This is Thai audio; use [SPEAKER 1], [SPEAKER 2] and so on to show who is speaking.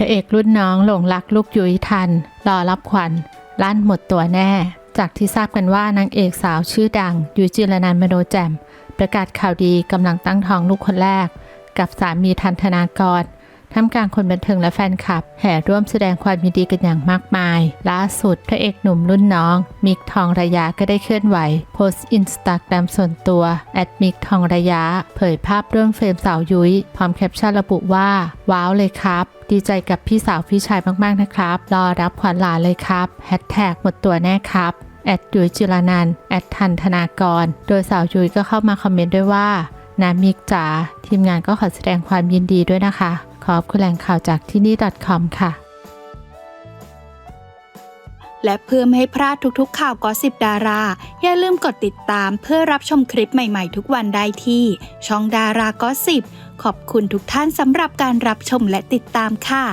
[SPEAKER 1] ระเอกรุ่นน้องหลงรักลูกยุ้ยทันรอรับขวัญลั่นหมดตัวแน่ จากที่ทราบกันว่านางเอกสาวชื่อดัง ยุ้ยจิรนันมโนแจ่มประกาศข่าวดีกำลังตั้งท้องลูกคนแรก กับสามีทันธนากร ท่ามกลางคนบันเทิงและแฟนคลับ แห่ร่วมแสดงความยินดีกันอย่างมากมาย ล่าสุดพระเอกหนุ่มรุ่นน้อง มิกทองระยะก็ได้เคลื่อนไหว โพสต์อินสตาแกรมส่วนตัวแอดมิกทองระยะ เผยภาพร่วมเฟรมสาวยุ้ย พร้อมแคปชั่นระบุว่า ว้าวเลยครับ ดีใจกับพี่สาวพี่ชายมากๆนะครับ รอรับขวัญหลานเลยครับแฮชแท็กหมดตัวแน่ครับแอดยุ้ยจิรนันแอดทันธนากร โดยสาวยุ้ยก็เข้ามาคอมเมนต์ด้วยว่านามิกจ๋าทีมงานก็ขอแสดงความยินดีด้วยนะคะ ขอบคุณแหล่งข่าวจากที่นี่ .com ค่ะ
[SPEAKER 2] และเพื่อไม่ให้พลาดทุกๆ ข่าวกอสิบดารา อย่าลืมกดติดตามเพื่อรับชมคลิปใหม่ๆ ทุกวันได้ที่ ช่องดารากอสิบขอบคุณทุกท่านสำหรับการรับชมและติดตามค่ะ